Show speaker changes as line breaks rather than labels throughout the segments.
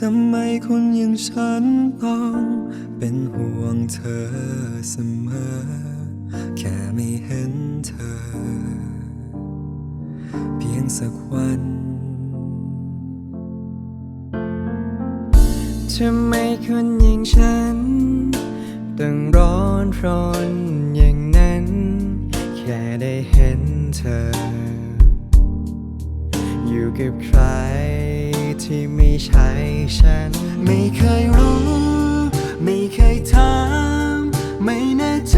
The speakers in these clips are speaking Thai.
ทำไมคนอย่างฉันต้องเป็นห่วงเธอเสมอ แค่ไม่เห็นเธอ เพียงสักวัน
ทำไมคนอย่างฉันต้องร้อนรนอย่างนั้น แค่ได้เห็นเธอ อยู่กับใครที่ไม่ใช่ฉัน
ไม่เคยรู้ ไม่เคยถาม ไม่แน่ใจ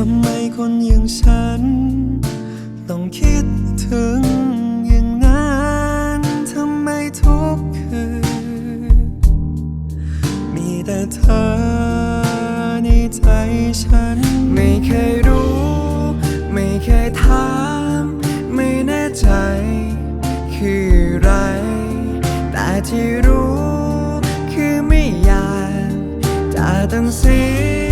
ทำ
ไมคนอย่างฉัน ต้องคิดถึงอย่างนั้นทำไมทุกคืนมีแต่เธอในใจฉัน
ไม่เคยรู้ ไม่เคยถาม ไม่แน่ใจ คือไร แต่ที่รู้ คือไม่อยากจะต้องเสี
ย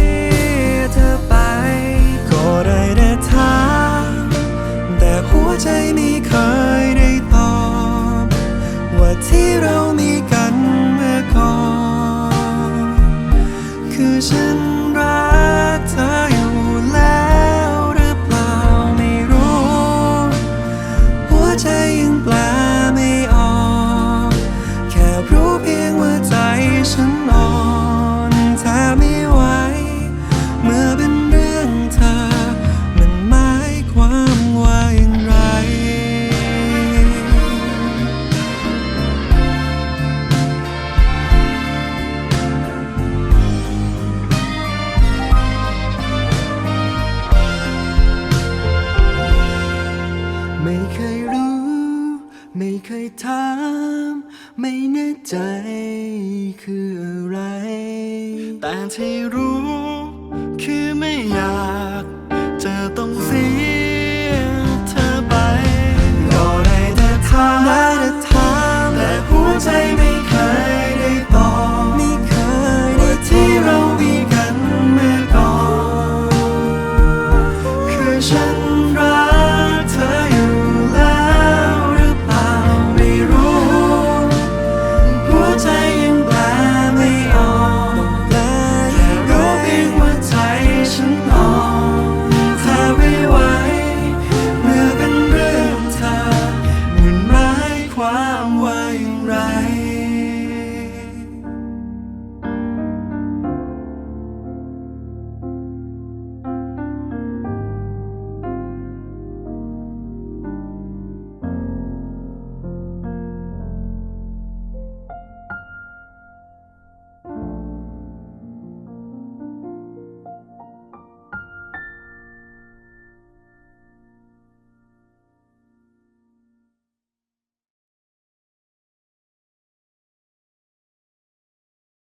ถามไม่แน่ใจคืออะไร แต่ที่รู้คือไม่อยากจะต้องเสีย